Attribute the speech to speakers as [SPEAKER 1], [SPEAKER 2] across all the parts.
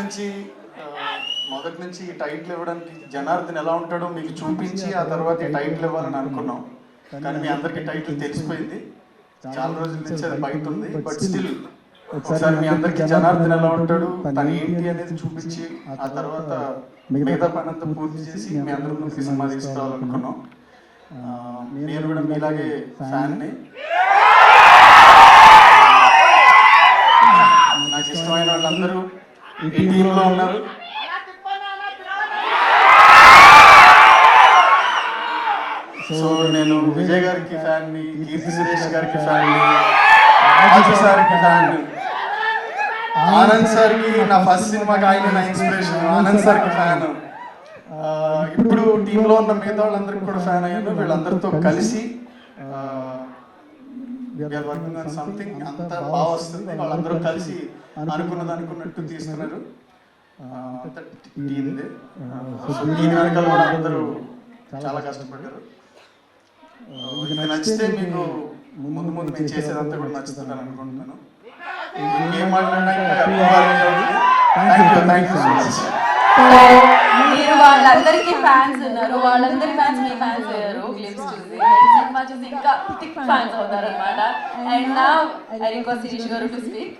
[SPEAKER 1] నుంచి మొదటి నుంచి ఈ టైటిల్ ఇవ్వడానికి జనార్దన్ ఎలా ఉంటాడో మీకు చూపించి ఆ తర్వాత ఈ టైటిల్ ఇవ్వాలని అనుకున్నాం. కానీ మీ అందరికీ టైటిల్ తెలిసిపోయింది. చాలా రోజుల నుంచి అది బయట ఉంది బట్ స్టిల్ ఒకసారి మీ అందరికీ జనార్దన్ ఎలా ఉంటాడు తను ఏంటి అనేది చూపించి ఆ తర్వాత మిగతా పని అంతా పూర్తి చేసి మీ అందరి ముందుకి సినిమా తీసుకురావాలనుకున్నాం ఆ, నేను కూడా మీలాగే ఫ్యాన్ని నాకు ఇష్టమైన వాళ్ళందరూ ఈ టీంలో ఉన్నారు. సో నేను విజయ్ గారికి ఫ్యాన్ని కీర్తి సురేష్ గారికి ఫ్యాన్ని రాజు సార్కి ఫ్యాన్ ఆనంద్ సార్కి నా ఫస్ట్ సినిమాకి ఆయన నా ఇన్స్పిరేషన్ ఆనంద్ సార్కి ఫ్యాన్. ఇప్పుడు టీంలో ఉన్న మిగతా వాళ్ళందరికీ కూడా ఫ్యాన్ అయ్యాను. వీళ్ళందరితో కలిసి వర్కింగ్ ఆన్ సంథింగ్ అంతా బాగా వస్తుంది వాళ్ళందరూ కలిసి అనుకున్నది అనుకున్నట్టు తీస్తున్నారు. టీంది దీని వెనకాల అందరూ చాలా కష్టపడ్డారు. ఇది నచ్చితే మీకు ముందు ముందు నేను చేసేదంతా కూడా నచ్చుతుందని అనుకుంటున్నాను. ఏం
[SPEAKER 2] మీరు వాళ్ళందరికీ ఫ్యాన్స్ ఉన్నారు. వాళ్ళందరి ఫ్యాన్స్ మీ ఫ్యాన్స్ సినిమా చూసి ఇంకా థిక్ ఫ్యాన్స్ అవుతారు అనమాట అండ్ నా ఐ రిక్వెస్ట్ శిరీష్ గారు టు స్పీక్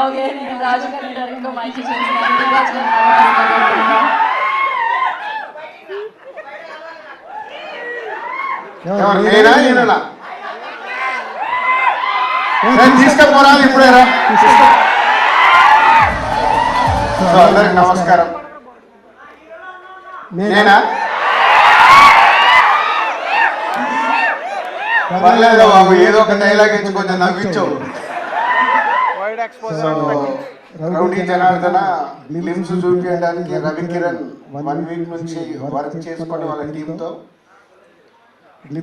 [SPEAKER 2] ఓకే నేను రాజు గారి
[SPEAKER 3] అందరికి నమస్కారం. నేనా? పర్లేదు బాబు ఏదో ఒక డైలాగ్ ఇచ్చి కొంచెం నవ్వించావు సో రౌడీ జనార్దన లిమ్స్ చూపించడానికి రవి కిరణ్ వన్ వీక్ నుంచి వర్క్ చేసుకొని వాళ్ళ టీంతో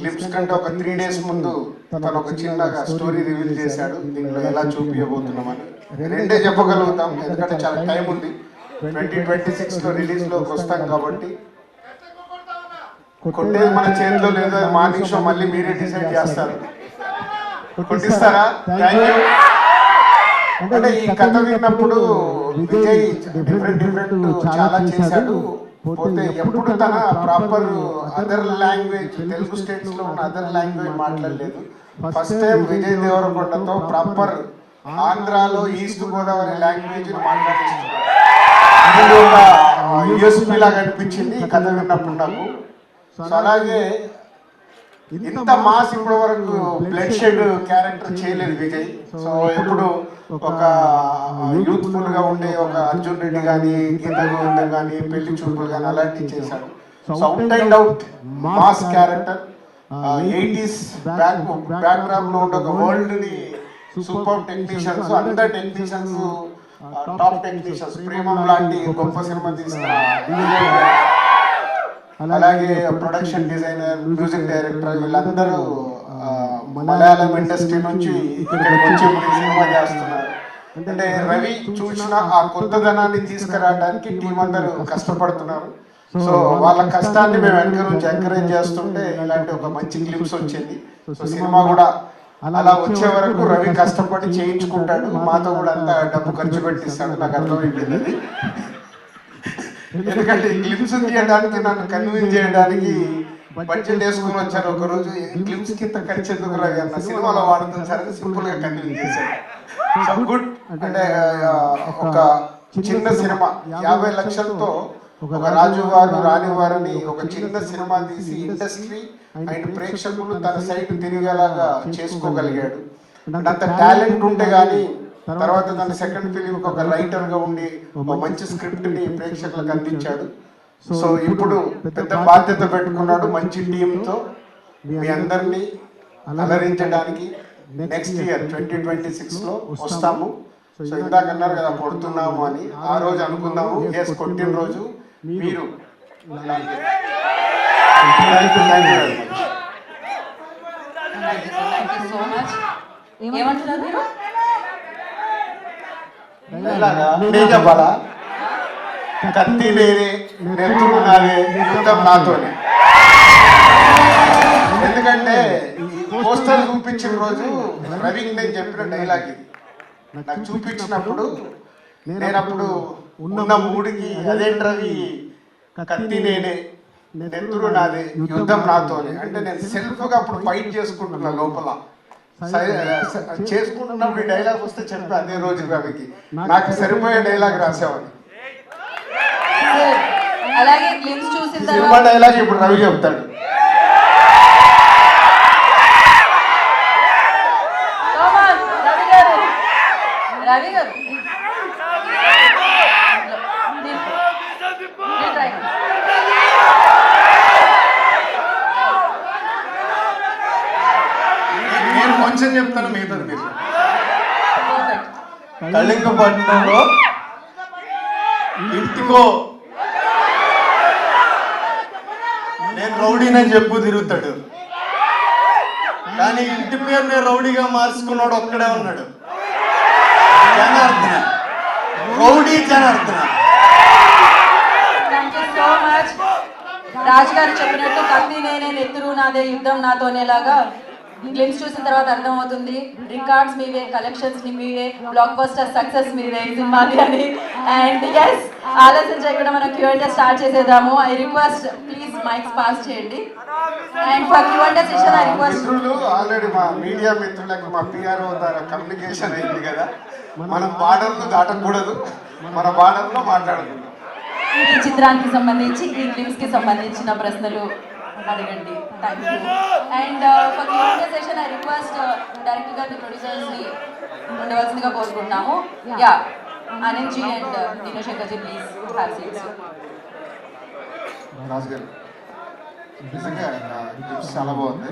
[SPEAKER 3] లిప్స్ కంటే ఒక త్రీ డేస్ ముందు తను ఒక చిన్నగా స్టోరీ రివీల్ చేశాడు. దీంట్లో ఎలా చూపించబోతున్నామని రెండే చెప్పగలుగుతాం ఎందుకంటే చాలా టైం ఉంది. ట్వంటీ ట్వంటీ సిక్స్లో రిలీజ్లోకి వస్తాం కాబట్టి కొట్టేది మన చేతిలో లేదో అది మార్నింగ్ షో మళ్ళీ మీరే డిసైడ్ చేస్తారు. కొట్టిస్తారా? థ్యాంక్ యూ అంటే ఈ కథ విన్నప్పుడు విజయ్ డిఫరెంట్ డిఫరెంట్ చాలా చేశాడు. పోతే ఎప్పుడు తన ప్రాపర్ అదర్ లాంగ్వేజ్ తెలుగు స్టేట్స్లో ఉన్న అదర్ లాంగ్వేజ్ మాట్లాడలేదు. ఫస్ట్ టైం విజయ్ దేవరకొండతో ప్రాపర్ ఆంధ్రాలో ఈస్ట్ గోదావరి లాంగ్వేజ్ మాట్లాడిస్తున్నాడు యూఎస్పీ లాగా అనిపించింది ఈ కథ విన్నప్పుడు నాకు. సో అలాగే ఇంత మాస్ ఇప్పటి వరకు బ్లడ్ షెడ్ క్యారెక్టర్ చేయలేదు. విజయ్. సో ఎప్పుడు ఒక యూత్ఫుల్గా ఉండే ఒక అర్జున్ రెడ్డి కానీ గీత గోవిందం కానీ పెళ్ళి చూపులు కానీ అలాంటివి చేశాడు so out and out mass character eighties back బ్యాక్గ్రౌండ్లో ఉండే ఒక వరల్డ్ని సూపర్ టెక్నీషియన్స్ అందరు టెక్నీషియన్స్ టాప్ టెక్నీషియన్స్ ప్రేమం లాంటి గొప్ప సినిమా తీసిన అలాగే ప్రొడక్షన్ డిజైనర్ మ్యూజిక్ డైరెక్టర్ వీళ్ళందరూ మలయాళం ఇండస్ట్రీ నుంచి ఇక్కడికి వచ్చి సినిమా చేస్తున్నారు. అంటే రవి చూసిన ఆ కొత్తదనాన్ని తీసుకురావడానికి టీం అందరూ కష్టపడుతున్నారు. సో వాళ్ళ కష్టాన్ని మేము నుంచి ఎంకరేజ్ చేస్తుంటే ఇలాంటి ఒక మంచి క్లిప్స్ వచ్చింది సో సినిమా కూడా అలా వచ్చే వరకు రవి కష్టపడి చేయించుకుంటాడు. మాతో కూడా అంతా డబ్బు ఖర్చు పెట్టిస్తాడు. నాకు అర్థమైపోయింది. ఎందుకంటే క్లిప్స్ తీయడానికి నన్ను కన్విన్స్ చేయడానికి బడ్జెట్ వేసుకుని వచ్చారు. ఒక రోజు క్లిప్స్ కింద ఖర్చు ఎందుకు సినిమాలో వాడుతుంది సరే సింపుల్గా కన్విన్స్ చేశారు. సో గుడ్ అంటే ఒక చిన్న సినిమా యాభై లక్షలతో ఒక రాజు వారు రాని వారిని ఒక చిన్న సినిమా తీసి ఇండస్ట్రీ అండ్ ప్రేక్షకులు తన సైడ్ తిరిగేలాగా చేసుకోగలిగాడు. అంత టాలెంట్ ఉంటే గానీ తర్వాత తన సెకండ్ ఫిలిం ఒక రైటర్గా ఉండి ఒక మంచి స్క్రిప్ట్ని ప్రేక్షకులకు అందించాడు. సో ఇప్పుడు పెద్ద బాధ్యత పెట్టుకున్నాడు మంచి టీమ్తో మీ అందరినీ అలరించడానికి నెక్స్ట్ ఇయర్ ట్వంటీ ట్వంటీ సిక్స్లో వస్తాము. సో ఇందాక అన్నారు కదా కొడుతున్నాము అని. ఆ రోజు అనుకుందాము. ఎస్ కొట్టిన రోజు మీరు Thank you, thank you very much.
[SPEAKER 2] Thank you so much ఏమంటున్నారు మీరు
[SPEAKER 3] ఎలాగా? నేను చెప్పాలా? కత్తి లేదే నెత్తులు నాదే యుద్ధం నాతోనే. ఎందుకంటే పోస్టర్ చూపించిన రోజు రవికి నేను చెప్పిన డైలాగ్ ఇది. నాకు చూపించినప్పుడు నేను అప్పుడు ఉన్న మూడికి అదేంటి రవి కత్తి నేనే నెత్తురు నాదే యుద్ధం నాతోనే. అంటే నేను సెల్ఫ్గా అప్పుడు ఫైట్ చేసుకుంటున్నా లోపల. చేసుకుంటున్నప్పుడు ఈ డైలాగ్ వస్తే చెప్పా అదే రోజు రవికి నాకు సరిపోయే డైలాగ్ రాసేవాడిని
[SPEAKER 2] అలాగే గ్లిమ్స్ చూసిన
[SPEAKER 3] సినిమా
[SPEAKER 2] తర్వాత
[SPEAKER 3] డైలాగ్ ఇప్పుడు రవి చెప్తాడు
[SPEAKER 2] Come on, రవి గారు రవి గారు మీరు- మీరు try చేయండి.
[SPEAKER 1] నేను చెప్తాను మిగతాది మీరు. కళింగపట్నంలో ఇంటికో. నేను రౌడీనని చెప్పు తిరుగుతాడు. కానీ ఇంటి పేరు నేను రౌడీగా మార్చుకున్నాడు ఒక్కడే ఉన్నాడు. Janardhana. Rowdy Janardhana.
[SPEAKER 2] Thank you so much Raju గారు చెప్పినట్టు కత్తి నేనే నెత్తురు నాదే యుద్ధం నాతోనేలాగా గ్లిమ్స్ చూసిన తర్వాత అర్థమవుతుంది. రికార్డ్స్ మీవే కలెక్షన్స్ మీవే బ్లాక్ బస్టర్ సక్సెస్ మీదే ఈ సినిమాది అని. అండ్ ఎస్ ఆలోచన చేయకుండా మనం క్యూఎండే స్టార్ట్ చేసేద్దాము. I request please mics pass చేయండి. And for Q and A session I request
[SPEAKER 3] already మా మీడియా మిత్రులకు మా పిఆర్ఓ ద్వారా కమ్యూనికేషన్ అయింది కదా. మనం బార్డర్లు దాటకూడదు. మన బార్డర్లో మాట్లాడుకుందాం
[SPEAKER 2] ఈ చిత్రానికి సంబంధించి ఈ గ్లిమ్స్కి సంబంధించిన ప్రశ్నలు అడగండి. Thank you and for Q and A session I request director గారి ప్రొడ్యూసర్స్ని ఉండవలసిందిగా కోరుకుంటున్నాము. Yeah Anil ji and Deenasekhar ji please have seats
[SPEAKER 3] Raju గారు నిజంగా ఆ, గిఫ్ట్స్ చాలా బాగుంది.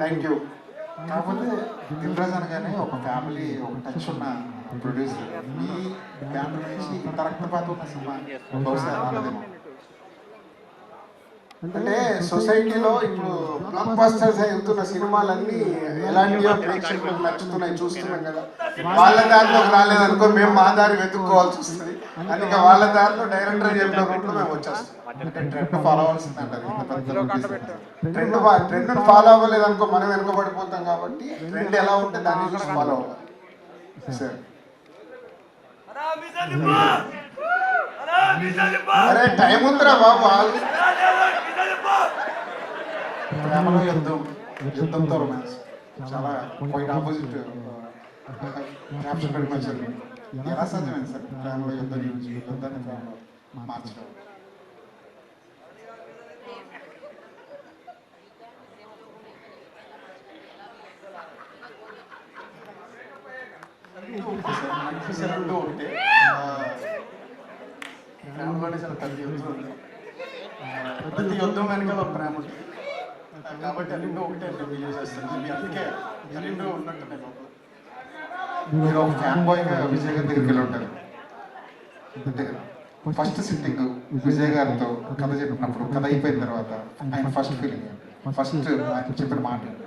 [SPEAKER 3] థ్యాంక్ యూ కాకపోతే దిల్ రాజు అనగానే ఒక ఫ్యామిలీ ఒక టచ్ ఉన్న ప్రొడ్యూసర్ మీ ఫ్యామిలీ నుంచి ఇంత రక్తపాతం ఉన్న సినిమా బహుశా రాలేదేమో. అంటే సొసైటీలో ఇప్పుడు బ్లాక్ బస్టర్స్ వెళ్తున్న సినిమాలన్నీ ఎలాంటివో ప్రేక్షకులకు నచ్చుతున్నాయి చూస్తున్నాం కదా. వాళ్ళ దారిలోకి రాలేదనుకో మేము మా దారి వెతుక్కోవాల్సి వస్తుంది. అందుకే వాళ్ళ దారిలో డైరెక్టర్ చెప్పిన రూట్లో మేము వచ్చేస్తాం. ట్రెండ్ ఫాలో అవ్వాల్సిందంట ట్రెండ్ ట్రెండ్ ఫాలో అవ్వలేదు అనుకో మనం వెనుకబడిపోతాం కాబట్టి ట్రెండ్ ఎలా ఉంటే దాన్ని చూసి ఫాలో అవ్వాలి. సరే. అరే టైం ఉందిరా బాబు ఆగు. ప్రేమలో యుద్ధం యుద్ధంతో రొమాన్స్ చాలా పాయింట్ ఆపోజిట్ క్యాప్షన్ పెట్టి వచ్చారు ఎలా సాధ్యమైంది సార్ ప్రేమలో యుద్ధం గురించి యుద్ధాన్ని ప్రేమలో మార్చడం
[SPEAKER 1] రెండు ఒకటే ఆ, ప్రేమలోనే పెద్ద యుద్ధం ప్రతి యుద్ధం వెనకాల ప్రేమ ఉంటుంది కాబట్టి ఆ రెండు ఒకటే రివ్యూ చేస్తాను అందుకే ఆ రెండు ఉన్నట్టున్నాయి
[SPEAKER 3] మీరు ఒక ఫ్యాన్ బాయ్ విజయ్ గారి దగ్గరికి వెళ్ళి ఉంటారు. ఫస్ట్ సిట్టింగ్ విజయ్ గారితో కథ చెప్పినప్పుడు కథ అయిపోయిన తర్వాత ఆయన ఫస్ట్ ఫీలింగ్ ఫస్ట్ ఆయన చెప్పిన మాట ఏంటి?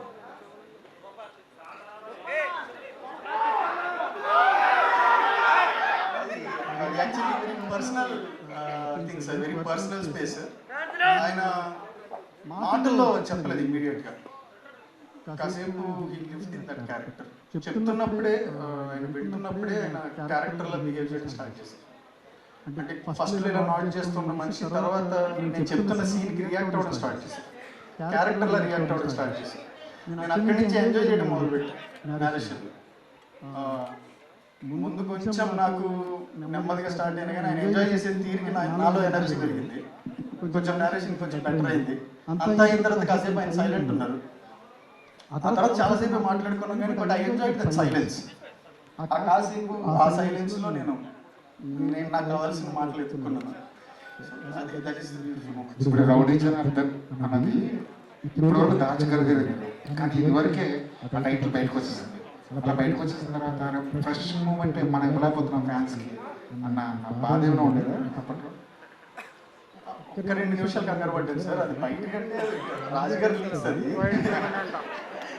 [SPEAKER 1] అది actually very personal things very space ఆయన మాటల్లో చెప్పలేదు ఇమ్మీడియట్గా. కాసేపు దట్ క్యారెక్టర్ చెప్తున్నప్పుడే ఆయన పెడుతున్నప్పుడే ఆయన క్యారెక్టర్లో బిహేవ్ చేయడం స్టార్ట్ చేశారు. అంటే ఫస్ట్ ఇలా నాట్ చేస్తున్న మనిషి తర్వాత నేను చెప్తున్న సీన్కి రియాక్ట్ అవ్వడం స్టార్ట్ చేశాను క్యారెక్టర్లో రియాక్ట్ అవ్వడం స్టార్ట్ చేశాను నేను అక్కడి నుంచి ఎంజాయ్ చేయడం మొదలు పెట్టాను narration. ఆ, ముందు కొంచెం నాకు నెమ్మదిగా స్టార్ట్ అయినా కానీ ఆయన ఎంజాయ్ చేసే తీరికి నా నాలో ఎనర్జీ పెరిగింది. కొంచెం నేరేషన్ కొంచెం బెటర్ అయింది. అంతా అయిన తర్వాత కాసేపు ఆయన సైలెంట్ ఉన్నారు. ఆ తర్వాత చాలాసేపు మాట్లాడుకున్నాం కానీ but I enjoy that silence ఆ కాసేపు ఆ సైలెన్స్లో నేను నేను నాకు కావాల్సిన మాటలు ఎత్తుకున్నాను.
[SPEAKER 3] ఇప్పుడు రౌడీ జనార్దన్ అన్నది ఇప్పుడు వరకు దాచగలిగేది. కానీ ఇదివరకే ఆ టైటిల్ బయటకు వచ్చేసింది అలా బయటకు వచ్చేసిన తర్వాత ఫ్రెష్ మూమెంట్ మనం ఇవ్వలేకపోతున్నాం ఫ్యాన్స్కి? అన్న బాధ ఏమైనా ఉండేదా అప్పట్లో?
[SPEAKER 1] ఒక రెండు నిమిషాలు కంగారు పట్టింది సార్ అది బయట కంటే రాజుగారు లీక్స్ అది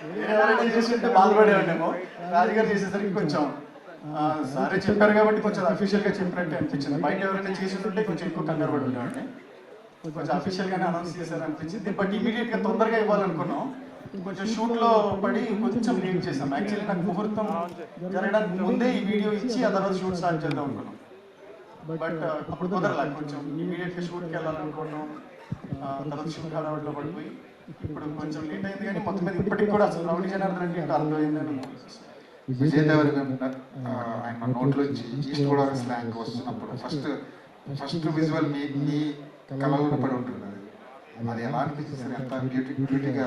[SPEAKER 1] నేను ఎవరైనా చేస్తుంటే బాధపడేవాడేమో రాజుగారు చేసేసరికి కొంచెం సరే చెప్పారు కాబట్టి కొంచెం అఫీషియల్గా చెప్పినట్టే అనిపించింది. బయట ఎవరైనా చేస్తుంటే కొంచెం ఎక్కువ కంగారు పడి ఉండేవాడిని. కొంచెం అఫీషియల్ గానే అనౌన్స్ చేశారు అనిపించింది బట్ ఇమీడియట్గా తొందరగా ఇవ్వాలనుకున్నాం. కొంచెం షూట్లో పడి కొంచెం లేట్ చేసాం యాక్చువల్లీ నాకు ముహూర్తం జరగడానికి ముందే ఈ వీడియో ఇచ్చి ఆ తర్వాత షూట్ స్టార్ట్ చేద్దాం అనుకున్నాం. బట్ uh, అప్పుడు కుదరలే కొంచెం ఇమీడియట్గా షూట్కి వెళ్ళాలనుకున్నాం uh, తర్వాత షూట్ హడావుడిలో పడిపోయి ఇప్పుడు కొంచెం లేట్ అయింది కానీ మొత్తం మీద ఇప్పటికి కూడా అసలు రౌడీ జనార్దన్ అంటే ఏంటో అర్థమైందని
[SPEAKER 3] విజయ్ దేవరకొండ uh, ఆయన నోట్లోంచి ఈస్ట్ గోదావరి స్లాంగ్ వస్తున్నప్పుడు ఫస్ట్ ఫస్ట్ విజువల్ మీ మీ కళలో పడి ఉంటుంది. అది. ఎలా అనిపిస్తుంది సార్ ఎంత బ్యూటీ బ్యూటీగా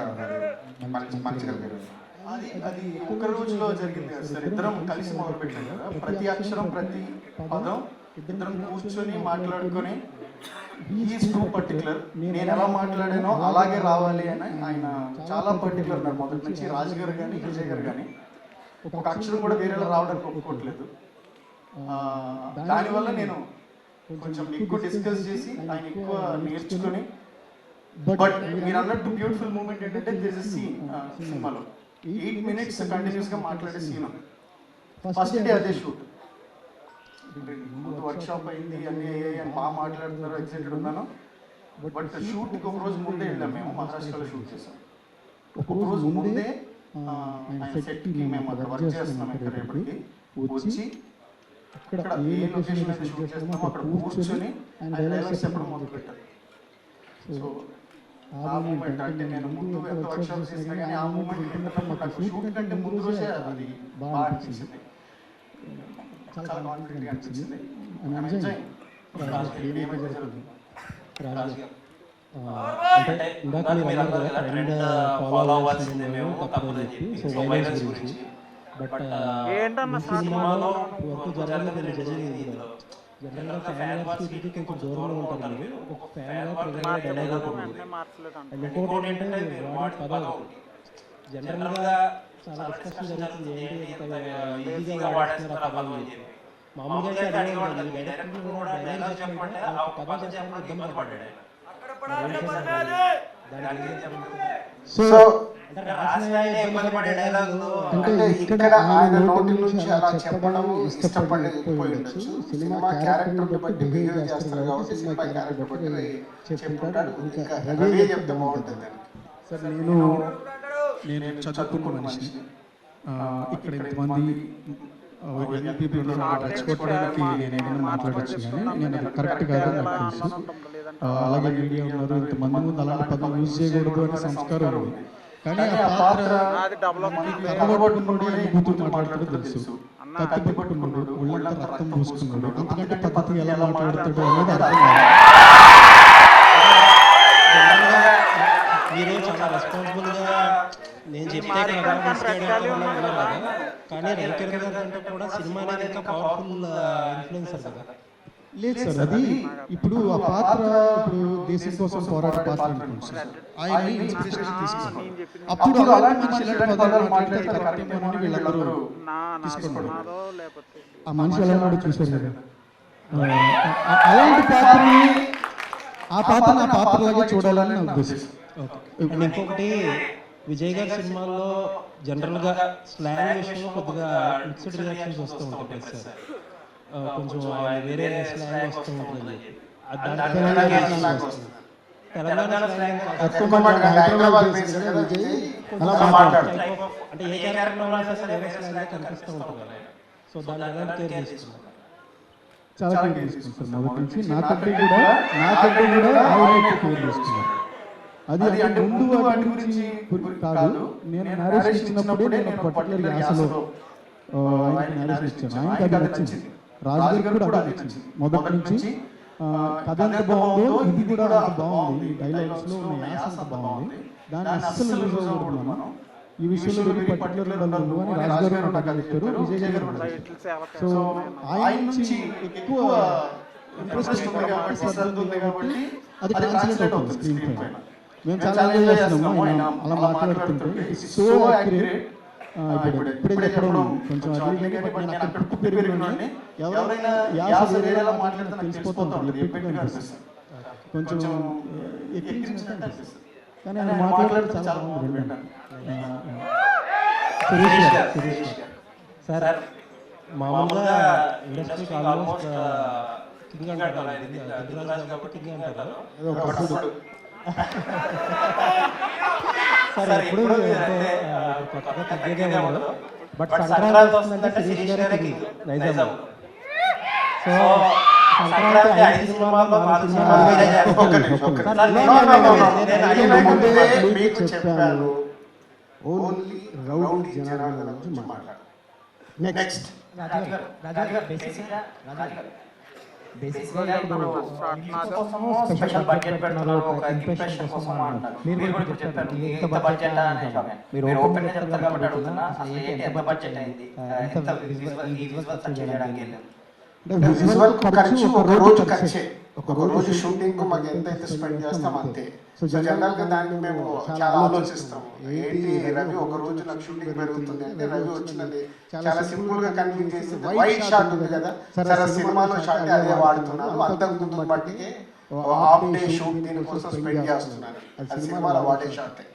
[SPEAKER 3] మంచి మంచిగా
[SPEAKER 1] అది అది ఒక రోజులో జరిగింది కదా సార్. ఇద్దరం కలిసి మొదలు పెట్టాం కదా. ప్రతి అక్షరం ప్రతి పదం ఇద్దరం కూర్చొని మాట్లాడుకొని ఈజ్ టూ పర్టికులర్ నేను ఎలా మాట్లాడానో అలాగే రావాలి అని ఆయన చాలా పర్టికులర్ ఉన్నారు మొదటి నుంచి రాజు గారు కానీ విజయ్ గారు కానీ ఒక అక్షరం కూడా వేరేలా రావడానికి ఒప్పుకోవట్లేదు దానివల్ల నేను కొంచెం ఎక్కువ డిస్కస్ చేసి ఆయన ఎక్కువ నేర్చుకొని బట్ మీరు అన్నట్టు బ్యూటిఫుల్ మూమెంట్ ఏంటంటే దిస్ ఇస్ సీన్ సినిమాలో ఎయిట్ మినిట్స్ కంటిన్యూస్గా మాట్లాడే సీన్ ఫస్ట్ డే అదే షూట్ వర్క్ షాప్ అయింది అన్ని అయ్యాయి అని బాగా మాట్లాడుతున్నారు ఎక్సైటెడ్ ఉన్నాను. బట్ షూట్ ఒక రోజు ముందే వెళ్ళాం మేము మహారాష్ట్రలో షూట్ చేసాం. ఒక రోజు ముందే ఆ, ఆయన సెట్కి మేము అక్కడ వర్క్ చేస్తున్నాం ఇక్కడ రేపటికి వచ్చి ఇక్కడ ఏ లొకేషన్ అయితే షూట్ చేస్తున్నామో అక్కడ కూర్చొని ఆయన డైలాగ్స్ చెప్పడం మొదలు పెట్టారు సో ఆ మూమెంట్ అంటే నేను ముందు ఎంత చేసినా కానీ ఆ మూమెంట్ వింటున్నప్పుడు నాకు షూట్ కంటే ముందు రోజే అది బాగా అనిపించింది. చాలా కాన్ఫిడెంట్గా అనిపించింది. I'm enjoying. ఏమైతే జరుగుతుంది?
[SPEAKER 4] అంటే ఇందాక మీరు అన్నారు కదా ట్రెండ్ ఫాలో అవ్వాల్సిందే మేము తప్పదని చెప్పి సో వైరస్ గురించి. బట్ ఈ సినిమాలో వర్క్ జరగలేదు జనరల్గా ఫ్యాన్ వార్స్ ఇది కొంచెం దూరంలో ఉంటారు మీరు. ఒక ఫ్యాన్ వార్ ప్రజల డైలాగ్ ఉంటుంది అండ్ ఇంకోటి ఏంటంటే మీరు వాడే పదాలు జనరల్గా చాలా డిస్కషన్ జరుగుతుంది ఏంటి ఇంత ఈజీగా వాడేస్తున్నారు ఆ పదాలు అని చెప్పి. మామూలుగా అయితే అడిగే ఉంటుంది డైరెక్టర్ కూడా డైలాగ్ చెప్పమంటే ఆ ఒక పదం చెప్పడానికి ఇబ్బంది పడ్డాడు. దానికి ఏం చెప్పమంటారు?
[SPEAKER 3] సో
[SPEAKER 4] అంటే
[SPEAKER 3] ఇక్కడ ఆయన నోటి నుంచి అలా చెప్పడం ఇష్టపడిపోయి ఉండొచ్చు. సినిమా క్యారెక్టర్ బట్టి బిహేవ్ చేస్తారు కాబట్టి సినిమా క్యారెక్టర్ బట్టి చెప్పుకుంటాడు ఇంకా రవి చెప్తే బాగుంటుంది
[SPEAKER 5] సార్ నేను నేను చదువుకున్న మనిషిని. ఆ, ఇక్కడ ఇంతమంది యంగ్ పీపుల్ ఉన్నారు రెచ్చగొట్టడానికి నేను ఏదైనా మాట్లాడచ్చు కానీ నేను కరెక్ట్ నాకు తెలుసు. అలాగే మీడియా ఉన్నారు ఇంతమంది ముందు అలాంటి పదం యూజ్ చేయకూడదు అనే సంస్కారం ఉంది. కానీ ఆ పాత్ర కట్టబట్టుకున్నాడు బూతులు మాట్లాడుతాడో తెలుసు. కత్తి పట్టుకున్నాడు ఒళ్ళంతా రక్తం పూసుకున్నాడు. అంతకంటే పద్ధతిగా ఎలా మాట్లాడతాడు అనేది అర్థం కాదు.
[SPEAKER 4] జనరల్గా మీరు చాలా రెస్పాన్సిబుల్గా నేను చెప్తే కానీ గారు అంటే కూడా సినిమా అనేది ఇంకా పవర్ఫుల్ ఇన్ఫ్లుయెన్సర్ కదా.
[SPEAKER 5] లేదు సార్ అది ఇప్పుడు ఆ పాత్ర ఇప్పుడు దేశం కోసం పోరాట పాత్ర సార్. ఆయన ఇన్స్పిరేషన్ అప్పుడు అలాంటి మనిషి ఇలాంటి పదాలు మాట్లాడితే కరెక్ట్ అని వీళ్ళందరూ తీసుకున్నారు. ఆ మనిషి ఎలా ఉన్నాడో చూశారు కదా. అలాంటి పాత్రని ఆ పాత్రని ఆ పాత్రలాగే చూడాలని నా ఉద్దేశం.
[SPEAKER 4] ఇంకొకటి విజయ్ గారి సినిమాల్లో జనరల్గా స్లాంగ్ విషయంలో కొద్దిగా మిక్స్డ్ రియాక్షన్స్ వస్తూ ఉంటాయి సార్. కొంచెం వేరే స్లాంగ్ వస్తూ ఉంటుంది. అది అంటే ఏ క్యారెక్టర్లో ఉన్నా సరే వేరే స్లాంగ్ కనిపిస్తూ ఉంటుంది. కదా సో దాన్ని ఎలా కేర్ తీసుకున్నారు
[SPEAKER 5] చాలా కేర్ తీసుకుంటారు. మొదటి నుంచి నాకంటే కూడా నాకంటే కూడా ఆయన ఎక్కువ కేర్ తీసుకున్నారు అది అంటే ముందు వాటి గురించి కాదు నేను నరేషన్ ఇచ్చినప్పుడే నేను పర్టికులర్ యాసలో ఆయనకి నరేషన్ ఇచ్చాను ఆయనకి అది నచ్చింది రాజు కూడా అదే నచ్చింది. మొదటి నుంచి కథ ఎంత బాగుందో ఇది కూడా అంత బాగుంది డైలాగ్స్లో ఉన్న యాస అంత బాగుంది. దాన్ని అస్సలు మనం. ఈ విషయంలో వెరీ పర్టికులర్ అని రాజు గారు నాకు అదే చెప్పారు విజయ్ గారు. సో ఆయన నుంచి ఎక్కువ ఇంట్రెస్ట్ ఉంది కాబట్టి శ్రద్ధ ఉంది కాబట్టి అది ట్రాన్స్లేట్ అవుతుంది స్క్రీన్ పైన మేము చాలా ఎంజాయ్ చేస్తున్నాము అలా మాట్లాడుతుంటే. సో యాక్యురేట్ ఇప్పుడు ఇప్పుడే చెప్పడం కొంచెం అది నేను అక్కడ పుట్టి పెరిగిన ఎవరైనా యాస వేరేలా మాట్లాడితే నాకు తెలిసిపోతుంది ఎప్పటికీ అనిపిస్తుంది. కొంచెం ఎక్కించినట్టు అనిపిస్తుంది. కానీ ఆయన మాట్లాడితే చాలా బాగుంది. సురేష్ గారు సురేష్ గారు.
[SPEAKER 4] సార్ మామూలుగా ఇండస్ట్రీకి ఆల్మోస్ట్ కింగ్ అంటారు. కదా, దిగ్గరాజు కాబట్టి కింగ్ అంటారు. సార్ ఎప్పుడు అంటే ఆ, కొత్తగా తగ్గేదే ఉండదు బట్ సంక్రాంతి వస్తుందంటే శిరీష్ నైజాం. సో సంక్రాంతి ఐదు సినిమాల్లో నాలుగు సినిమాలు
[SPEAKER 3] మీకు చెప్పాను. ఓన్లీ రౌడీ జనార్దన్ గురించి మాట్లాడు నెక్స్ట్
[SPEAKER 4] రాజు గారు రాజు గారు బేసిక్గా రాజు గారు
[SPEAKER 6] మీరు ఓపెన్గా చెప్తారు కాబట్టి అడుగుతున్నా అసలు ఏంటి? ఎంత బడ్జెట్ అయింది? ఎంత విజువల్ సెర్చ్ చేయడానికి
[SPEAKER 3] విజువల్ ఖర్చు ఒక రోజు ఖర్చే. ఒక రోజు షూటింగ్కు మాకు ఎంత అయితే స్పెండ్ చేస్తాం అంతే. సో జనరల్గా దాన్ని మేము చాలా ఆలోచిస్తాం. ఏంటి రవి ఒక రోజు నాకు షూటింగ్ పెరుగుతుంది? అంటే రవి వచ్చినది చాలా సింపుల్గా కన్విన్స్ చేసింది. వైట్ షాట్ ఉంది కదా. సరే సినిమాలో షాట్ అదే వాడుతున్నాను. అంతకు ముందు బట్టికే హాఫ్ డే షూట్ దీనికోసం స్పెండ్ చేస్తున్నాను. అది సినిమాలో వాడే
[SPEAKER 6] షాట్గా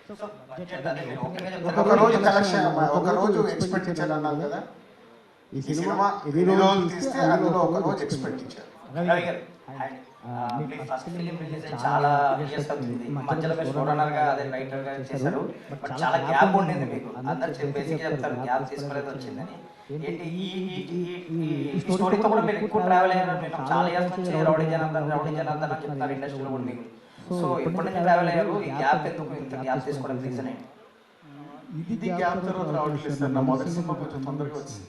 [SPEAKER 3] ఒక రోజు కలెక్షన్ ఒక రోజు ఎక్స్పెండిచర్ అన్నారు కదా ఈ సినిమా ఎన్ని రోజులు తీస్తే అందులో ఒక రోజు
[SPEAKER 6] అండ్ మీ ఫస్ట్ ఫిలిం రిలీజ్ అయ్యి చాలా ఇయర్స్ అవుతుంది. మధ్యలో మీరు షోరన్నర్గా అదే రైటర్గా చేశారు. బట్ చాలా గ్యాప్ ఉండింది మీకు. అందరు బేసిక్ చెప్తారు గ్యాప్ తీసుకోలేదు వచ్చిందని. ఏంటి ఈ ఈ- ఈ ఈ స్టోరీతో కూడా మీరు ఎక్కువ ట్రావెల్ అయ్యారు చాలా ఇయర్స్ నుంచి రౌడీ జనార్దన్ రౌడీ జనార్దన్ అని చెప్తారు ఇండస్ట్రీలో కూడా మీకు సో ఎప్పటి నుంచి ట్రావెల్ అయ్యారు. ఈ గ్యాప్ ఎందుకు ఇంత గ్యాప్ తీసుకోవడం రీజన్ ఏంటి?
[SPEAKER 1] ఇది గ్యాప్ తర్వాత రావట్లేదు సార్ నా మొదటి సినిమా కొంచెం తొందరగా వచ్చింది.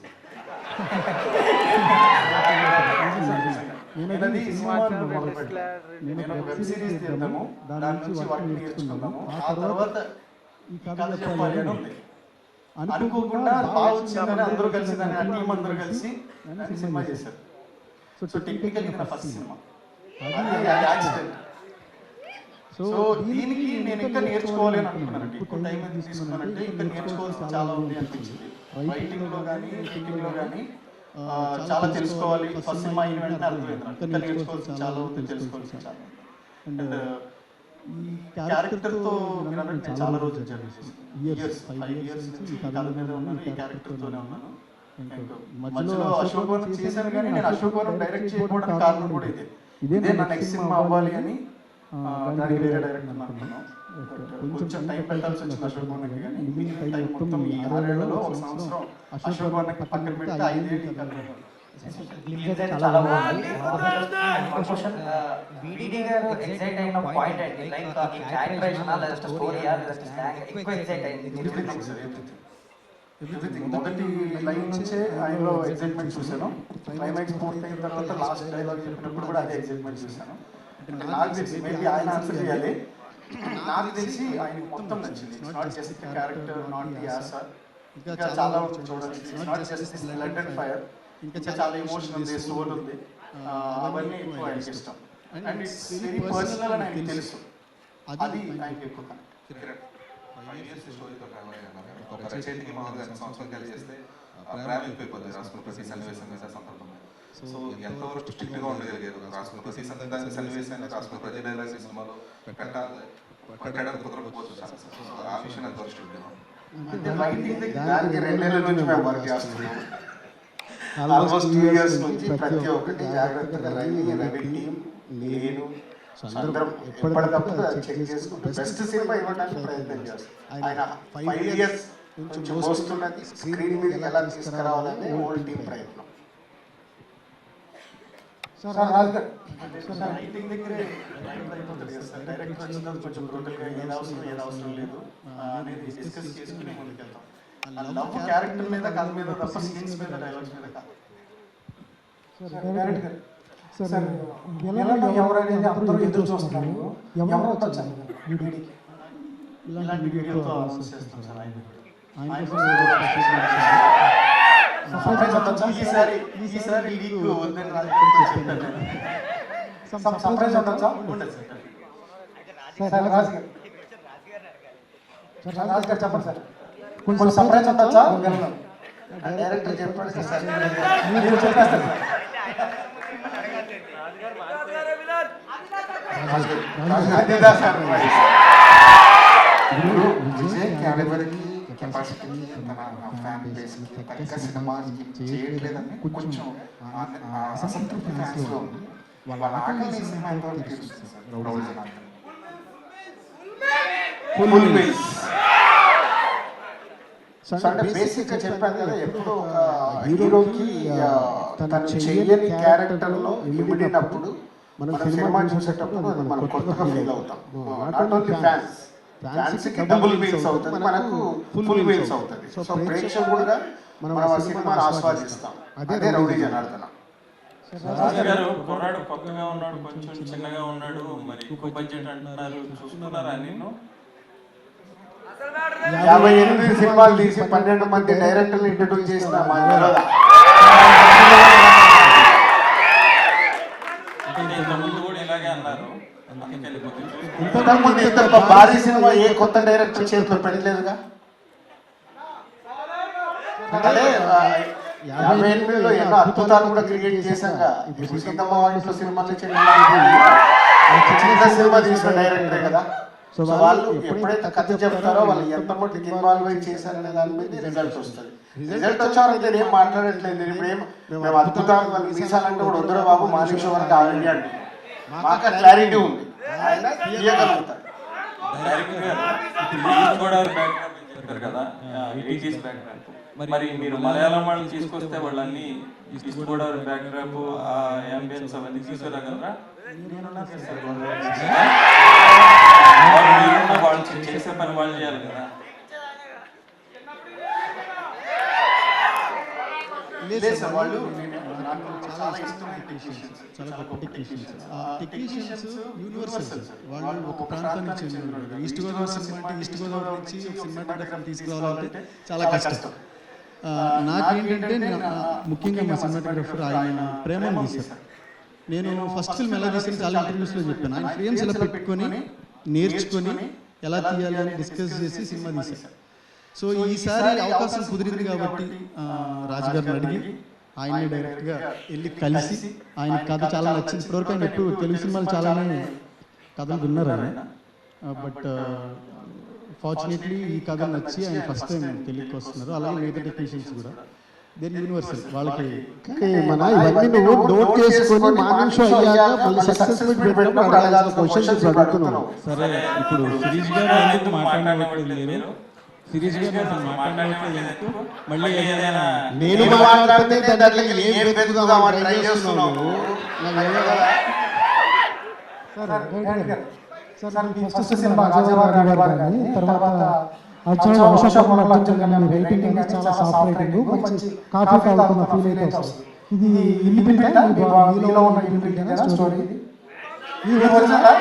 [SPEAKER 1] నేను అది సినిమా మొదలు పెట్టాను. నేను ఒక వెబ్ సిరీస్ తీద్దాము. దాని నుంచి వర్క్ నేర్చుకుందాము. ఆ తర్వాత ఈ కథ చెప్పాలి అని ఉంది అనుకోకుండా బాగా వచ్చిందని అందరూ కలిసి దాన్ని ఆ టీం అందరూ కలిసి సినిమా చేశారు. సో టెక్నికల్ నా ఫస్ట్ సినిమా. అది యాక్సిడెంట్. సో దీనికి నేను ఇంకా నేర్చుకోవాలి అని అనుకున్నానండి. ఎక్కువ టైం తీసుకున్నానంటే ఇంకా నేర్చుకోవాల్సి చాలా ఉంది అనిపించింది. రైటింగ్లో కానీ రైటింగ్లో కానీ చాలా తెలుసుకోవాలి. ఫస్ట్ సినిమా అయిన వెంటనే అర్థమైంది. నేర్చుకోవాల్సి చాలా ఉంది తెలుసుకోవాల్సి చాలా. అండ్ ఈ క్యారెక్టర్తో మీరు అన్నట్టు నేను చాలా రోజులు జర్నీ ఇయర్స్ ఫైవ్ ఇయర్స్ నుంచి ఈ కథ మీద ఉన్నాను ఈ క్యారెక్టర్ తోనే ఉన్నాను. మధ్యలో అశోక్ వనం చేశాను కానీ నేను అశోక్ వనం డైరెక్ట్ చేయకపోవడానికి కారణం కూడా ఇదే. ఇదే నా నెక్స్ట్ సినిమా అవ్వాలి అని దానికి వేరే డైరెక్టర్ అనుకున్నాను. కొంచెం టైం పెట్టాల్సి వచ్చింది అశోక్ వనంకి కానీ మిగిలిన టైం మొత్తం ఈ ఆరేళ్ళలో ఒక సంవత్సరం అశోక్ వనంకి పక్కన పెడితే ఐదేళ్ళు
[SPEAKER 6] చాలా బాగుంది. క్వశ్చన్ బీడీ గారు ఎక్సైట్ అయిన పాయింట్ ఏంటి లైక్ ఈ క్యారెక్టరైజేషన్ లేదా స్టోరీయా లేదా స్లాంగ్ ఎక్కువ ఎక్సైట్ అయింది
[SPEAKER 1] ఎవ్రీథింగ్ సార్ ఎవ్రీథింగ్ ఎవ్రీథింగ్ మొదటి లైన్ నుంచే ఆయనలో ఎగ్జైట్మెంట్ చూశాను. క్లైమాక్స్ పూర్తయిన తర్వాత లాస్ట్ డైలాగ్ చెప్పినప్పుడు కూడా అదే ఎగ్జైట్మెంట్ చూశాను నాకు మేబీ ఆయన ఆన్సర్ చేయాలి నాకు తెలిసి ఆయన మొత్తం నచ్చింది. Not just character not the యాస ఇంకా చాలా ఉంది చూడాలి not just blood and fire ఇంకా చాలా ఎమోషన్ ఉంది. సోల్ ఉంది ఆ, అవన్నీ ఎక్కువ ఆయనకి ఇష్టం. అండ్ ఇట్స్ వెరీ పర్సనల్ అని ఆయనకి తెలుసు. అది ఆయనకి ఎక్కువ
[SPEAKER 7] అయ్యాను ఒక రచయితకి మామూలుగా ఎంత సంవత్సరం కలిసి చేస్తే ప్రేమ ఎక్కువైపోతుంది రాసుకున్న ప్రతి సన్నివేశం మీద సందర్భం సో ఎంతవరకు స్ట్రిక్ట్గా ఉండగలిగారు? రాసుకున్న ప్రతి సందర్భాన్ని సన్నివేశాన్ని రాసుకున్న ప్రతి డైలాగ్ సినిమాలో పెట్టాలి. పెట్టడానికి కుదరకపోవచ్చు. సో ఆ విషయం ఎంతవరకు స్ట్రిక్ట్గా
[SPEAKER 1] అంటే రైటింగ్ దగ్గర
[SPEAKER 3] దానికి రెండేళ్ళ నుంచి మేము వర్క్ చేస్తున్నాం. ఆల్మోస్ట్ టూ ఇయర్స్ నుంచి ప్రతి ఒక్కటి జాగ్రత్తగా రవి రవి టీం నేను అందరం ఎప్పటికప్పుడు చెక్ చేసుకుంటూ బెస్ట్ సినిమా ఇవ్వడానికి ప్రయత్నం చేస్తాం ఆయన ఫైవ్ ఇయర్స్ కొంచెం మోస్తున్నది స్క్రీన్ మీద ఎలా తీసుకురావాలని ఓల్డ్ టీం ప్రయత్నం. సార్ రాజు గారు
[SPEAKER 1] రైటింగ్ దగ్గరే అయిపోతుంది కదా సార్ డైరెక్ట్ వచ్చిన కొంచెం బ్రూటల్గా ఏది అవసరం ఏది అవసరం లేదు అనేది డిస్కస్ చేసుకుని ముందుకెళ్తాం లవ్ క్యారెక్టర్ మీద కథ మీద తప్ప సీన్స్ మీద డైలాగ్స్ మీద కాదు
[SPEAKER 8] సార్ విలన్ ఎవరు అనేది అందరూ ఎదురు చూస్తున్నారు ఎవరు వచ్చారు వీడియోకి
[SPEAKER 1] ఇలాంటి వీడియోతో చేస్తాం సార్ ఆయన ఆయన ఈసారి ఈసారి లీక్ వద్దని రాజకీయ చెప్పాను
[SPEAKER 8] సర్ప్రైజ్ ఉండొచ్చా
[SPEAKER 1] ఉండదు సార్.
[SPEAKER 8] సార్ రాజు గారు. సార్ రాజు గారు చెప్పండి సార్. కొంచెం సర్ప్రైజ్ ఉండొచ్చా విలన్
[SPEAKER 3] డైరెక్టర్ చెప్పాడు సార్
[SPEAKER 8] మీరు చెప్పేస్తారు. సార్
[SPEAKER 3] విజయ్ క్యాలిబర్కి కెపాసిటీకి తన ఫ్యాన్ బేస్కి తగ్గ సినిమాకి చేయట్లేదని కొంచెం అసంతృప్తి వాళ్ళ ఆకలి సినిమా ఎంతవరకు తీరుస్తుంది sir rowdy Janardhan full base so అంటే బేసిక్గా చెప్పాను కదా ఎప్పుడు ఒక హీరోకి తను చెయ్యని క్యారెక్టర్లో ఇమిడినప్పుడు మనం సినిమా చూసేటప్పుడు మనం కొత్తగా ఫీల్ అవుతాం నాట్ ఓన్లీ ఫ్యాన్స్ ఫ్యాన్స్కి డబుల్ మీల్స్ అవుతుంది. మనకు ఫుల్ మీల్స్ అవుతుంది. సో ప్రేక్షకుడుగా మనం ఆ సినిమాని ఆస్వాదిస్తాం. అదే రౌడీ జనార్దన.
[SPEAKER 9] గారు కుర్రాడు కొత్తగా ఉన్నాడు కొంచెం చిన్నగా ఉన్నాడు మరి ఎక్కువ బడ్జెట్ అంటున్నారు చూసుకున్నారా నేను
[SPEAKER 3] యాభై ఎనిమిది సినిమాలు తీసి పన్నెండు మంది డైరెక్టర్లు ఇంట్రడ్యూస్ చేసిన మా
[SPEAKER 9] కూడా ఇలాగే అన్నారు. చూసుకున్నాను.
[SPEAKER 3] ఇంతకుముందు ఇంత భారీ సినిమా ఏ కొత్త డైరెక్టర్ చేతిలో పెట్టలేదుగా ఆ, యాభై ఎనిమిదిలో ఎన్నో అద్భుతాలు కూడా క్రియేట్ చేశాక ఇప్పుడు సీతమ్మ వాటిలో సినిమాలు చిన్న సినిమా తీసిన డైరెక్టరే కదా. సో వాళ్ళు ఎప్పుడైతే కథ చెప్తారో వాళ్ళు ఎంత మట్టుకు ఇన్వాల్వ్ అయి చేశారనే దాని మీద రిజల్ట్ వస్తుంది. రిజల్ట్ వచ్చారంటే నేను ఏం మాట్లాడట్లేదు. ఏం మేము అద్భుతాలు వాళ్ళు తీసాలంటే కూడా వద్దురా బాబు మానేశ్వర వరకు ఆగండి అంటే మాకు క్లారిటీ ఉంది. ఆయన
[SPEAKER 9] చెప్పారు కదా. ఎయిటీస్ మరి మీరు మలయాళం వాళ్ళని తీసుకొస్తే వాళ్ళన్ని ఈస్ట్ గోదావరి బ్యాక్డ్రాప్ ఆ అంబియన్స్ అవన్నీ తీసుకురాగలరా వాళ్ళు చేసే పని వాళ్ళు చేయాలి కదా.
[SPEAKER 1] లేదు సార్ వాళ్ళు నాకు చాలా ఇష్టం టెక్నీషియన్స్ చాలా గొప్ప టెక్నీషియన్స్ ఆ టెక్నీషియన్స్ యూనివర్సల్ వాళ్ళు ఒక ప్రాంతం నుంచి ఉన్నారు ఈస్ట్ గోదావరి సినిమా అంటే ఈస్ట్ గోదావరి నుంచి ఒక తీసుకురావాలంటే చాలా కష్టం. నాకేంటంటే నేను, ముఖ్యంగా మా సినిమాటోగ్రఫర్ ఆయన ప్రేమను తీశారు. నేను ఫస్ట్ ఫిల్మ్ ఎలా తీసాను చాలా ఇంటర్వ్యూస్లో చెప్పాను. ఆయన ఫ్రేమ్స్ ఎలా పెట్టుకొని నేర్చుకొని ఎలా తీయాలి అని డిస్కస్ చేసి సినిమా తీశాను సో ఈసారి అవకాశం కుదిరింది కాబట్టి ఆ, రాజు గారిని అడిగి ఆయన్ని డైరెక్ట్గా వెళ్ళి కలిసి ఆయన కథ చాలా నచ్చింది. ఇప్పటివరకు ఆయన ఎప్పుడు తెలుగు సినిమాలు చాలానే కథలు విన్నారు ఆయన? బట్ ఫార్చునేట్లీ ఈ కథ నచ్చి ఆయన ఫస్ట్ టైం తెలుగుకి వస్తున్నారు. అలాగే మిగతా టెక్నీషియన్స్ కూడా. దెన్ యూనివర్సల్ వాళ్ళకి
[SPEAKER 3] మన ఇవన్నీ నువ్వు నోట్ చేసుకొని మానిషో అయ్యాక మళ్ళీ సక్సెస్ మీట్ పెట్టినప్పుడు అడగాల్సిన క్వశ్చన్స్ ఇప్పుడు అడుగుతున్నావు
[SPEAKER 4] సరే ఇప్పుడు గారు మీరు?
[SPEAKER 3] నేను మాట్లాడితే దాంట్లో ఏం వెతుకుదామని ట్రై చేస్తున్నావు
[SPEAKER 8] సార్ ఫస్ట్ సినిమా రాజావారి గారు కానీ తర్వాత అర్జున్ అశోక్ అర్జున్ కానీ రైటింగ్ అనేది చాలా సాఫ్ట్ రైటింగ్ మంచి కాఫీ తాగుతున్న ఫీల్ అయితే వస్తుంది ఇది ఇన్బిల్ట్ మీలో ఉన్న ఇన్బిల్ట్ స్టోరీ ఈ ఒరిజినల్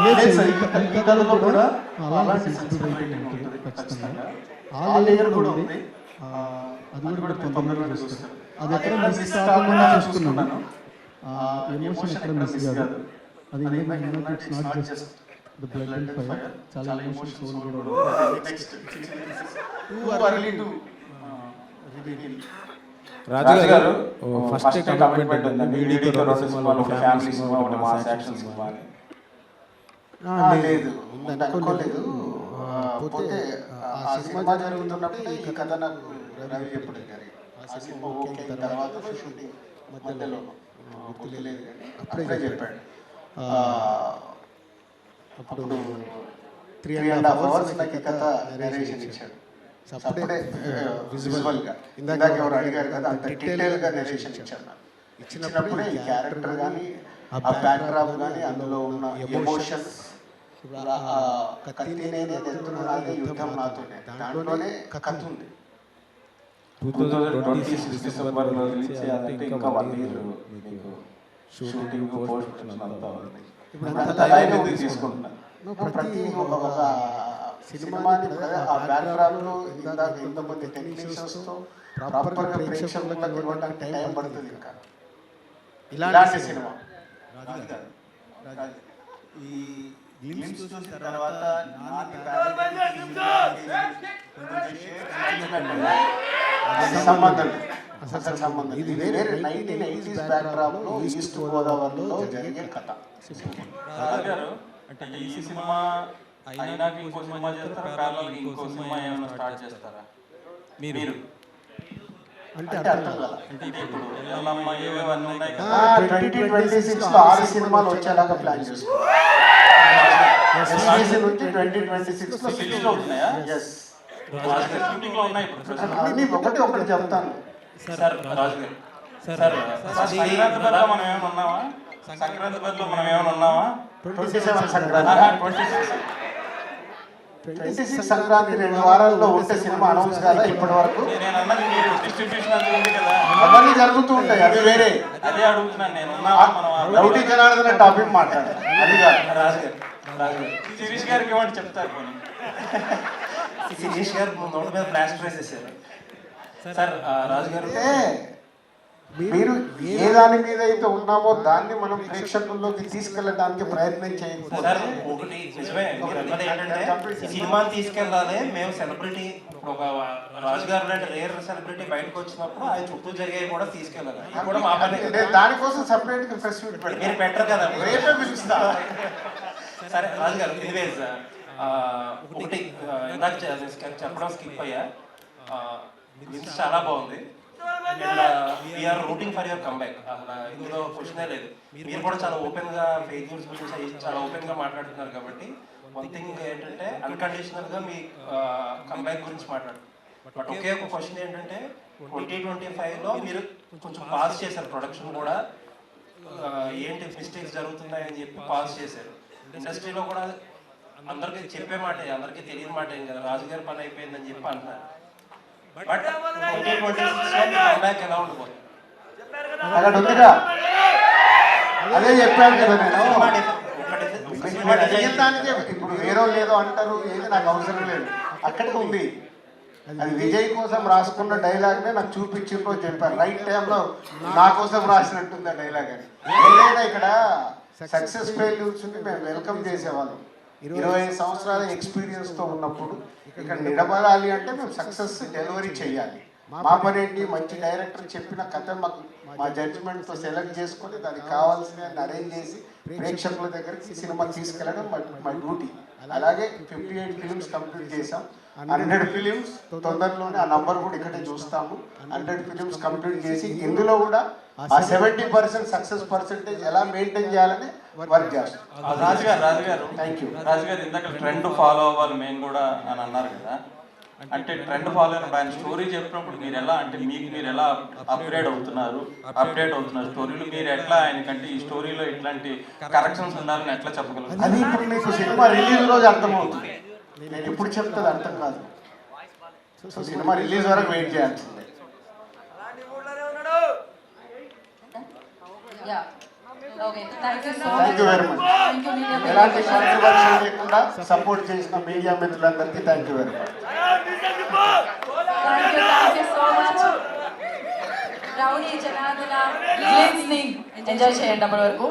[SPEAKER 1] లేదు సార్, ఈ- ఈ కథలో కూడా అలాంటి sensible writing ఉంటుంది ఖచ్చితంగా. ఆ లేయర్ కూడా ఉంది. ఆ, అది కూడా చూస్తారు. అది ఎక్కడ మిస్ కాకుండా చూసుకున్నాను ఎమోషన్ ఎక్కడ మిస్ కాదు. అది ఏంటంటే it's not just the blood and fire చాలా ఎమోషన్ సోల్ కూడా
[SPEAKER 10] Raju garu first commitment video సినిమాలు ఒక ఫ్యామిలీ సినిమా ఒక మాస్ యాక్షన్ సినిమా
[SPEAKER 3] లేదు. అనుకోలేదు ఆ, పోతే ఆ సినిమా జరుగుతున్నప్పుడు ఈ కథ నాకు రవి ఎప్పుడు గారి ఆ సినిమా ఓకే అయిన తర్వాత షూటింగ్ మధ్యలో ఆ, గుర్తులేదు. కానీ అప్పుడే చెప్పాడు. ఆ, అప్పుడు త్రీ అండ్ హాఫ్ అవర్స్ నాకు ఈ కథ నరేషన్ ఇచ్చాడు. అప్పుడే విజువల్గా ఇందాక ఎవరు అడిగారు కదా అంత డీటెయిల్గా నరేషన్ ఇచ్చాడు. నాకు ఇచ్చినప్పుడే ఈ క్యారెక్టర్ కానీ ఆ బ్యాక్డ్రాప్ కానీ అందులో ఉన్న ఎమోషన్స్ కత్తి నేనే నాదే యుద్ధం నాతోనే దాంట్లోనే కథ ఉంది.
[SPEAKER 10] టూ థౌజండ్ ట్వంటీ సిక్స్ డిసెంబర్లో రిలీజ్ చేయాలంటే ఇంకా వన్ ఇయర్ మీకు షూటింగ్ పోస్ట్
[SPEAKER 3] ఇప్పుడు ఇప్పుడు ప్రతి ఒక సినిమాని ఆ బ్యాక్గ్రౌండ్లో ఇందాక ఇంతమంది టెక్నీషియన్స్తో ప్రాపర్గా ప్రేక్షకులకు ఇవ్వడానికి టైం పడుతుంది ఇంకా. ఇలాంటి సినిమా.
[SPEAKER 1] ఈ గ్లిమ్స్ చూసిన తర్వాత నాకు
[SPEAKER 3] అది సంబంధం. అసలు సంబంధం ఇది వేరే నైన్టీన్ ఎయిటీస్ బ్యాక్డ్రాప్లో ఈస్ట్ గోదావరిలో జరిగే కథ.
[SPEAKER 9] రాజు గారు అంటే ఈ సినిమా అయినాక ఇంకో సినిమా చేస్తారా? ప్యారల్ ఇంకో సినిమా ఏమైనా స్టార్ట్ చేస్తారా? మీరు
[SPEAKER 3] అంటే అర్థం కాదు
[SPEAKER 9] అంటే ఇప్పుడు ఎల్లమ్మ ఏవేవన్నీ ఉన్నాయి కదా?
[SPEAKER 3] ట్వంటీ ట్వంటీ సిక్స్లో ఆరు సినిమాలు వచ్చేలాగా ప్లాన్ చేస్తున్నాం నుంచి ట్వంటీ ట్వంటీ
[SPEAKER 9] సిక్స్లో సిక్స్లో
[SPEAKER 3] ఎస్
[SPEAKER 9] ఉన్నాయి.
[SPEAKER 3] అన్ని ఒకటి ఒకటి చెప్తాను.
[SPEAKER 9] సార్ సార్ సంక్రాంతి బరిలో మనం ఏమైనా ఉన్నామా? సంక్రాంతి బరిలో మనం ఏమైనా ఉన్నామా?
[SPEAKER 3] Twenty seven Sankranti.
[SPEAKER 9] Twenty six
[SPEAKER 3] twenty six Sankranti రెండు వారాల్లో ఉంటే సినిమా అనౌన్స్ కాదా ఇప్పటి వరకు? అవన్నీ జరుగుతూ ఉంటాయి అవి వేరే.
[SPEAKER 9] అదే అడుగుతున్నాను నేను.
[SPEAKER 3] జనార్దన టాపిక్ మాట్లాడాలి అది కాదు.
[SPEAKER 9] రాజు గారు రాజు గారు. శిరీష్ గారికి ఏమంటే చెప్తారు
[SPEAKER 4] శిరీష్ గారు నోటి మీద ప్లాస్టర్ వేసేసారు
[SPEAKER 9] సార్ ఆ, రాజు గారు
[SPEAKER 3] అంటే మీరు ఏ దాని మీద అయితే ఉన్నామో దాన్ని మనం ప్రేక్షకుల్లోకి తీసుకెళ్ళడానికి ప్రయత్నం
[SPEAKER 4] ఈ సినిమాని తీసుకెళ్ళాలి మేము సెలబ్రిటీ ఒక రాజు గారు లాంటి రేర్ సెలబ్రిటీ బయటకు వచ్చినప్పుడు ఆయన చుట్టూ జరిగేవి కూడా తీసుకెళ్ళాలి. ఇది కూడా మా పని.
[SPEAKER 3] నేను దానికోసం సపరేట్గా ప్రెస్ మీట్
[SPEAKER 4] మీరు పెట్టరు కదా.
[SPEAKER 3] రేపే పిలుస్తా.
[SPEAKER 4] సరే రాజు గారు ఎనీవేస్ ఒకటి ఇందాక చెప్పడం స్కిప్ అయ్యా. చాలా బాగుంది. We're rooting for your comeback ఇందులో క్వశ్చనే లేదు. మీరు కూడా చాలా ఓపెన్గా ఫెయిల్యూర్స్ గురించి చాలా ఓపెన్గా మాట్లాడుతున్నారు కాబట్టి వన్ థింగ్ ఏంటంటే అన్కండిషనల్గా మీ కమ్బ్యాక్ గురించి మాట్లాడు. బట్ ఒకే ఒక క్వశ్చన్ ఏంటంటే ట్వంటీ ట్వంటీ ఫైవ్లో మీరు కొంచెం పాస్ చేశారు ప్రొడక్షన్ కూడా. ఏంటి మిస్టేక్స్ జరుగుతున్నాయని చెప్పి పాస్ చేశారు. ఇండస్ట్రీలో కూడా అందరికీ చెప్పే మాట అందరికీ తెలియని మాట ఏం కదా రాజుగారి పని అయిపోయిందని చెప్పి అంటున్నారు.
[SPEAKER 3] అక్కడ ఉందిగా అదే చెప్పాను కదా నేను ఇప్పుడు వేరే లేదో అంటారు ఏది నాకు అవసరం లేదు అక్కడికి ఉంది అది విజయ్ కోసం రాసుకున్న డైలాగ్నే నాకు చూపించిండ్రో చెప్పారు రైట్ టైంలో నా కోసం రాసినట్టుంది ఆ డైలాగ్ అని ఏదైనా ఇక్కడ సక్సెస్ ఫెయిల్యూర్స్ మేము వెల్కమ్ చేసేవాళ్ళం ఇరవై సంవత్సరాల experience తో ఉన్నప్పుడు ఇక్కడ నిలబడాలి అంటే మేము సక్సెస్ డెలివరీ చేయాలి. మా పని ఏంటి? మంచి డైరెక్టర్ చెప్పిన కథ మాకు మా judgment తో సెలెక్ట్ చేసుకొని దానికి కావాల్సిన అరేంజ్ చేసి ప్రేక్షకుల దగ్గరికి సినిమా తీసుకెళ్ళడం మా డ్యూటీ అలాగే ఫిఫ్టీ ఎయిట్ ఫిలిమ్స్ కంప్లీట్ చేసాం హండ్రెడ్ ఫిలిమ్స్ తొందరలోనే ఆ నంబర్ కూడా ఇక్కడే చూస్తాము. హండ్రెడ్ ఫిలిమ్స్ కంప్లీట్ చేసి ఇందులో కూడా ఆ సెవెంటీ పర్సెంట్ సక్సెస్ పర్సెంటేజ్ ఎలా మెయింటైన్ చేయాలని వర్క్ చేస్తాం
[SPEAKER 9] రాజు గారు రాజు గారు
[SPEAKER 3] థ్యాంక్ యూ
[SPEAKER 9] రాజు గారు ఇందాక ట్రెండ్ ఫాలో అవ్వాలి మేము కూడా అని అన్నారు కదా. అంటే ట్రెండ్ ఫాలో అయినప్పుడు ఆయన స్టోరీ చెప్పినప్పుడు మీరు ఎలా అంటే మీకు మీరు ఎలా అప్గ్రేడ్ అవుతున్నారు అప్డేట్ అవుతున్నారు? స్టోరీలు మీరు ఎట్లా ఆయనకంటే ఈ స్టోరీలో ఇట్లాంటి కరెక్షన్స్ ఉండాలని ఎట్లా చెప్పగలుగుతారు
[SPEAKER 3] అది ఇప్పుడు మీకు సినిమా రిలీజ్ రోజు అర్థమవుతుంది. నేను ఇప్పుడు చెప్తుంది అర్థం కాదు. సో సినిమా రిలీజ్ వరకు వెయిట్ చేయాల్సిందే.
[SPEAKER 2] థ్యాంక్ యూ
[SPEAKER 3] వెరీ మచ్ ఎలాంటి కాంట్రవర్సీ లేకుండా సపోర్ట్ చేసిన మీడియా మిత్రులందరికీ thank you very much
[SPEAKER 2] enjoy చేయండి అప్పటి వరకు.